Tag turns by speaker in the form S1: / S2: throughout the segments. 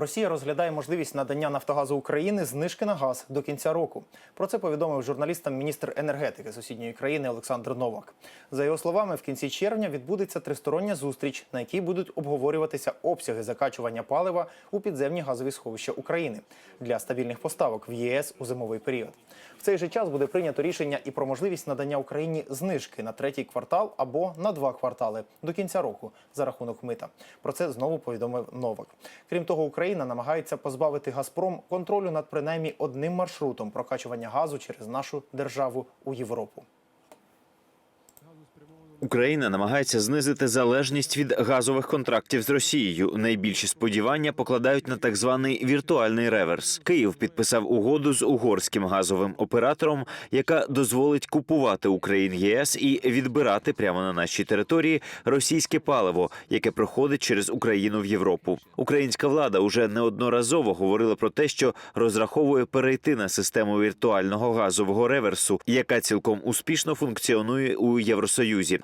S1: Росія розглядає можливість надання Нафтогазу України знижки на газ до кінця року. Про це повідомив журналістам міністр енергетики сусідньої країни Олександр Новак. За його словами, в кінці червня відбудеться тристороння зустріч, на якій будуть обговорюватися обсяги закачування палива у підземні газові сховища України для стабільних поставок в ЄС у зимовий період. В цей же час буде прийнято рішення і про можливість надання Україні знижки на третій квартал або на два квартали до кінця року за рахунок мита. Про це знову повідомив Новак. Крім того, Україна намагається позбавити Газпром контролю над принаймні одним маршрутом прокачування газу через нашу державу у Європу.
S2: Україна намагається знизити залежність від газових контрактів з Росією. Найбільші сподівання покладають на так званий віртуальний реверс. Київ підписав угоду з угорським газовим оператором, яка дозволить купувати Україн ЄС і відбирати прямо на нашій території російське паливо, яке проходить через Україну в Європу. Українська влада уже неодноразово говорила про те, що розраховує перейти на систему віртуального газового реверсу, яка цілком успішно функціонує у Євросоюзі.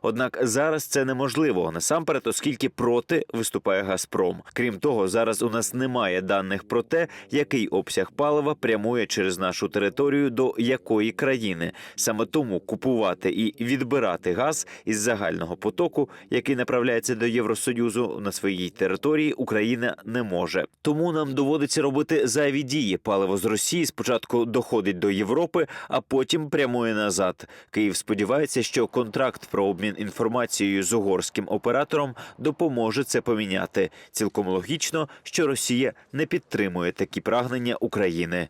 S2: Однак зараз це неможливо насамперед, оскільки проти виступає Газпром. Крім того, зараз у нас немає даних про те, який обсяг палива прямує через нашу територію до якої країни. Саме тому купувати і відбирати газ із загального потоку, який направляється до Євросоюзу на своїй території, Україна не може. Тому нам доводиться робити зайві дії. Паливо з Росії спочатку доходить до Європи, а потім прямує назад. Київ сподівається, що контракт про обмін інформацією з угорським оператором допоможе це поміняти. Цілком логічно, що Росія не підтримує такі прагнення України.